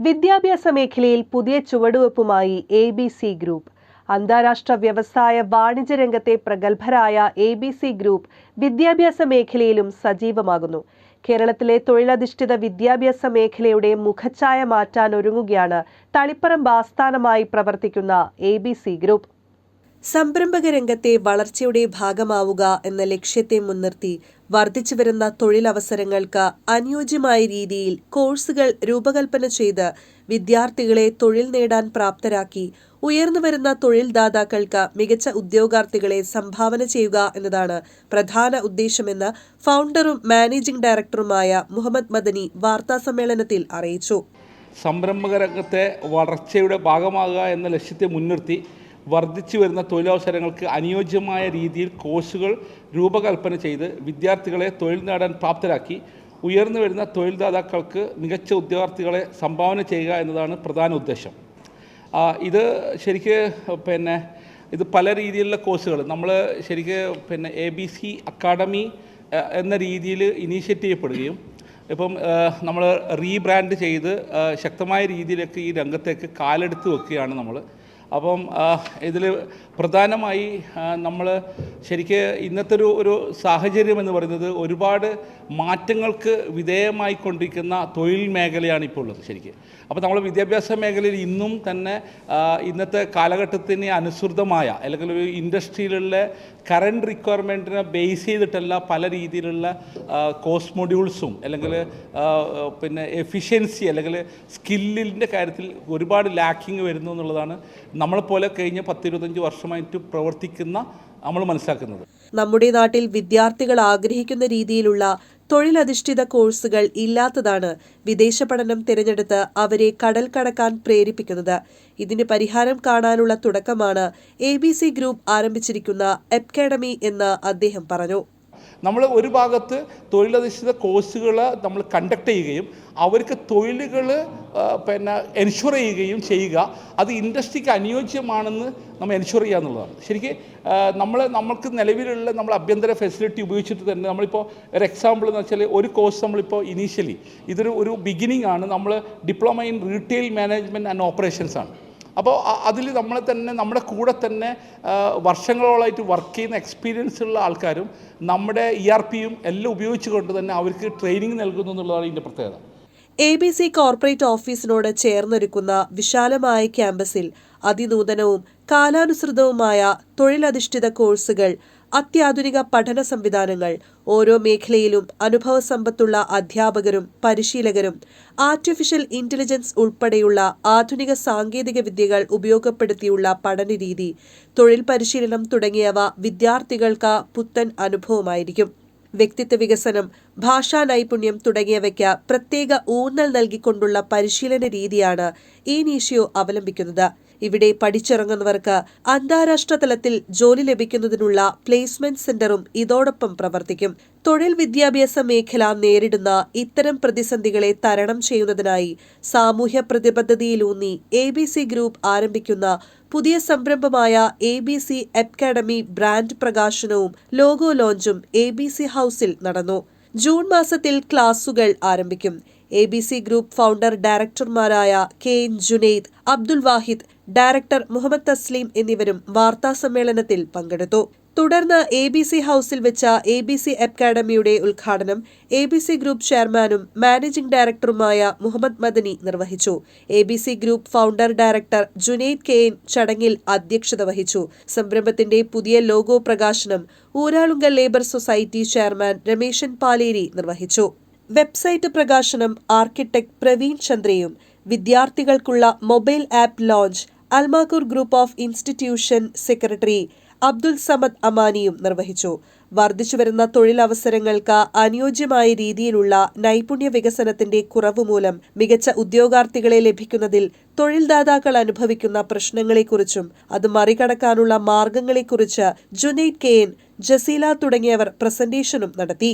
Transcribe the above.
വിദ്യാഭ്യാസ മേഖലയിൽ പുതിയ ചുവടുവെപ്പുമായി എ ബി സി ഗ്രൂപ്പ് അന്താരാഷ്ട്ര വ്യവസായ വാണിജ്യ രംഗത്തെ പ്രഗത്ഭരായ എ ബി സി ഗ്രൂപ്പ് വിദ്യാഭ്യാസ മേഖലയിലും സജീവമാകുന്നു. കേരളത്തിലെ തൊഴിലധിഷ്ഠിത വിദ്യാഭ്യാസ മേഖലയുടെ മുഖച്ഛായ മാറ്റാൻ ഒരുങ്ങുകയാണ് തളിപ്പറമ്പ് ആസ്ഥാനമായി പ്രവർത്തിക്കുന്ന എ ബി സി ഗ്രൂപ്പ് സംരംഭക രംഗത്തെ വളർച്ചയുടെ ഭാഗമാവുക എന്ന ലക്ഷ്യത്തെ മുൻനിർത്തി വർദ്ധിച്ചുവരുന്ന തൊഴിലവസരങ്ങൾക്ക് അനുയോജ്യമായ രീതിയിൽ കോഴ്സുകൾ രൂപകൽപ്പന ചെയ്ത് വിദ്യാർത്ഥികളെ തൊഴിൽ നേടാൻ പ്രാപ്തരാക്കി ഉയർന്നുവരുന്ന തൊഴിൽദാതാക്കൾക്ക് മികച്ച ഉദ്യോഗാർത്ഥികളെ സംഭാവന ചെയ്യുക എന്നതാണ് പ്രധാന ഉദ്ദേശമെന്ന് ഫൗണ്ടറും മാനേജിംഗ് ഡയറക്ടറുമായ മുഹമ്മദ് മദനി വാർത്താസമ്മേളനത്തിൽ അറിയിച്ചു. സംരംഭക രംഗത്തെ വളർച്ചയുടെ ഭാഗമാകുക എന്ന ലക്ഷ്യത്തെ മുൻനിർത്തി വർദ്ധിച്ചു വരുന്ന തൊഴിലവസരങ്ങൾക്ക് അനുയോജ്യമായ രീതിയിൽ കോഴ്സുകൾ രൂപകൽപ്പന ചെയ്ത് വിദ്യാർത്ഥികളെ തൊഴിൽ നേടാൻ പ്രാപ്തരാക്കി ഉയർന്നു വരുന്ന തൊഴിൽദാതാക്കൾക്ക് മികച്ച ഉദ്യോഗാർത്ഥികളെ സംഭാവന ചെയ്യുക എന്നതാണ് പ്രധാന ഉദ്ദേശം. ഇത് ശരിക്ക് പിന്നെ ഇത് പല രീതിയിലുള്ള കോഴ്സുകൾ. നമ്മൾ ശരിക്ക് പിന്നെ എ ബി സി അക്കാഡമി എന്ന രീതിയിൽ ഇനീഷ്യേറ്റ് ചെയ്യപ്പെടുകയും ഇപ്പം നമ്മൾ റീബ്രാൻഡ് ചെയ്ത് ശക്തമായ രീതിയിലേക്ക് ഈ രംഗത്തേക്ക് കാലെടുത്ത് വെക്കുകയാണ് നമ്മൾ അപ്പം ഇതിൽ പ്രധാനമായി നമ്മൾ ശരിക്ക് ഇന്നത്തെ ഒരു ഒരു സാഹചര്യം എന്ന് പറയുന്നത് ഒരുപാട് മാറ്റങ്ങൾക്ക് വിധേയമായി കൊണ്ടിരിക്കുന്ന തൊഴിൽ മേഖലയാണ് ഇപ്പോൾ ഉള്ളത് ശരിക്ക്. അപ്പോൾ നമ്മൾ വിദ്യാഭ്യാസ മേഖലയിൽ ഇന്നും തന്നെ ഇന്നത്തെ കാലഘട്ടത്തിന് അനുസൃതമായ അല്ലെങ്കിൽ ഒരു ഇൻഡസ്ട്രിയിലുള്ള കറണ്ട് റിക്വയർമെന്റിനെ ബേസ് ചെയ്തിട്ടല്ല പല രീതിയിലുള്ള കോഴ്സ് മൊഡ്യൂൾസും അല്ലെങ്കിൽ പിന്നെ എഫിഷ്യൻസി അല്ലെങ്കിൽ സ്കില്ലിന്റെ കാര്യത്തിൽ ഒരുപാട് ലാക്കിങ് വരുന്നു എന്നുള്ളതാണ് നമ്മളെപ്പോലെ കഴിഞ്ഞ പത്തിരുപത്തഞ്ച് വർഷമായിട്ട് പ്രവർത്തിക്കുന്ന നമ്മൾ മനസ്സിലാക്കുന്നത്. നമ്മുടെ നാട്ടിൽ വിദ്യാർത്ഥികൾ ആഗ്രഹിക്കുന്ന രീതിയിലുള്ള തൊഴിലധിഷ്ഠിത കോഴ്സുകൾ ഇല്ലാത്തതാണ് വിദേശ പഠനം തിരഞ്ഞെടുത്ത് അവരെ കടൽ കടക്കാൻ പ്രേരിപ്പിക്കുന്നത്. ഇതിന് പരിഹാരം കാണാനുള്ള തുടക്കമാണ് എ ഗ്രൂപ്പ് ആരംഭിച്ചിരിക്കുന്ന അക്കാഡമി എന്ന് അദ്ദേഹം പറഞ്ഞു. നമ്മൾ ഒരു ഭാഗത്ത് തൊഴിലധിഷ്ഠിത കോഴ്സുകൾ നമ്മൾ കണ്ടക്ട് ചെയ്യുകയും അവർക്ക് തൊഴിലുകൾ പിന്നെ എൻഷുർ ചെയ്യുകയും ചെയ്യുക. അത് ഇൻഡസ്ട്രിക്ക് അനുയോജ്യമാണെന്ന് നമ്മൾ എൻഷുർ ചെയ്യുക എന്നുള്ളതാണ്. ശരിക്കും നമ്മൾ നമ്മൾക്ക് നിലവിലുള്ള നമ്മൾ അഭ്യന്തര ഫെസിലിറ്റി ഉപയോഗിച്ചിട്ട് തന്നെ നമ്മളിപ്പോൾ ഒരു എക്സാമ്പിൾ എന്ന് വെച്ചാൽ ഒരു കോഴ്സ് നമ്മളിപ്പോൾ ഇനീഷ്യലി ഇതൊരു ഒരു ബിഗിനിങ് ആണ്. നമ്മൾ diploma in retail management and operations ആണ്. അപ്പോൾ അതിൽ നമ്മളെ തന്നെ നമ്മുടെ കൂടെ തന്നെ വർഷങ്ങളോളമായിട്ട് വർക്ക് ചെയ്യുന്ന എക്സ്പീരിയൻസ് ഉള്ള ആൾക്കാരും നമ്മുടെ ഇ ആർ പിയും എല്ലാം ഉപയോഗിച്ചുകൊണ്ട് തന്നെ അവർക്ക് ട്രെയിനിങ് നൽകുന്നു എന്നുള്ളതാണ് ഇതിന്റെ പ്രത്യേകത. എ ബി സി കോർപ്പറേറ്റ് ഓഫീസിനോട് ചേർന്നൊരുക്കുന്ന വിശാലമായ ക്യാമ്പസിൽ അതിനൂതനവും കാലാനുസൃതവുമായ തൊഴിലധിഷ്ഠിത കോഴ്സുകൾ അത്യാധുനിക പഠന സംവിധാനങ്ങൾ ഓരോ മേഖലയിലും അനുഭവ സമ്പത്തുള്ള അധ്യാപകരും പരിശീലകരും ആർട്ടിഫിഷ്യൽ ഇന്റലിജൻസ് ഉൾപ്പെടെയുള്ള ആധുനിക സാങ്കേതിക വിദ്യകൾ ഉപയോഗപ്പെടുത്തിയുള്ള പഠനരീതി തൊഴിൽ പരിശീലനം തുടങ്ങിയവ വിദ്യാർത്ഥികൾക്ക് പുത്തൻ അനുഭവമായിരിക്കും. വ്യക്തിത്വ വികസനം ഭാഷാ നൈപുണ്യം തുടങ്ങിയവയ്ക്ക് പ്രത്യേക ഊന്നൽ നൽകിക്കൊണ്ടുള്ള പരിശീലന രീതിയാണ് ഈ നീഷിയോ അവലംബിക്കുന്നത്. ഇവിടെ പഠിച്ചിറങ്ങുന്നവർക്ക് അന്താരാഷ്ട്ര തലത്തിൽ ജോലി ലഭിക്കുന്നതിനുള്ള പ്ലേസ്മെന്റ് സെന്ററും ഇതോടൊപ്പം പ്രവർത്തിക്കും. തൊഴിൽ വിദ്യാഭ്യാസ മേഖല നേരിടുന്ന ഇത്തരം പ്രതിസന്ധികളെ തരണം ചെയ്യുന്നതിനായി സാമൂഹ്യ പ്രതിബദ്ധതയിലൂന്നി എ ബി സി ഗ്രൂപ്പ് ആരംഭിക്കുന്ന പുതിയ സംരംഭമായ A B C academy brand പ്രകാശനവും ലോഗോ ലോഞ്ചും എ ബി സി ഹൌസിൽ നടന്നു. ജൂൺ മാസത്തിൽ ക്ലാസുകൾ ആരംഭിക്കും. A B C group founder ഡയറക്ടർമാരായ K N Junaid Abdul Wahid director Muhammad Tasleem എന്നിവരും വാർത്താസമ്മേളനത്തിൽ പങ്കെടുത്തു. തുടർന്ന് എ ബി സി ഹൌസിൽ വെച്ച എ ബി സി അക്കാഡമിയുടെ ഉദ്ഘാടനം എ ബി സി ഗ്രൂപ്പ് ചെയർമാനും മാനേജിംഗ് ഡയറക്ടറുമായ മുഹമ്മദ് മദനി നിർവഹിച്ചു. A B C group founder director Junaid K N ചടങ്ങിൽ അധ്യക്ഷത വഹിച്ചു. സംരംഭത്തിന്റെ പുതിയ ലോഗോ പ്രകാശനം Uralungal labour society chairman Rameshan Paleri നിർവഹിച്ചു. വെബ്സൈറ്റ് പ്രകാശനം ആർക്കിടെക്ട് പ്രവീൺ ചന്ദ്രയും വിദ്യാർത്ഥികൾക്കുള്ള mobile app launch Almakkoor group of institution secretary Abdul Samad അമാനിയും നിർവഹിച്ചു. വർദ്ധിച്ചുവരുന്ന തൊഴിലവസരങ്ങൾക്ക് അനുയോജ്യമായ രീതിയിലുള്ള നൈപുണ്യ വികസനത്തിന്റെ കുറവ് മൂലം മികച്ച ഉദ്യോഗാർത്ഥികളെ ലഭിക്കുന്നതിൽ തൊഴിൽദാതാക്കൾ അനുഭവിക്കുന്ന പ്രശ്നങ്ങളെക്കുറിച്ചും അത് മറികടക്കാനുള്ള മാർഗങ്ങളെക്കുറിച്ച് ജുനൈദ് കെയൻ ജസീല തുടങ്ങിയവർ പ്രസന്റേഷനും നടത്തി.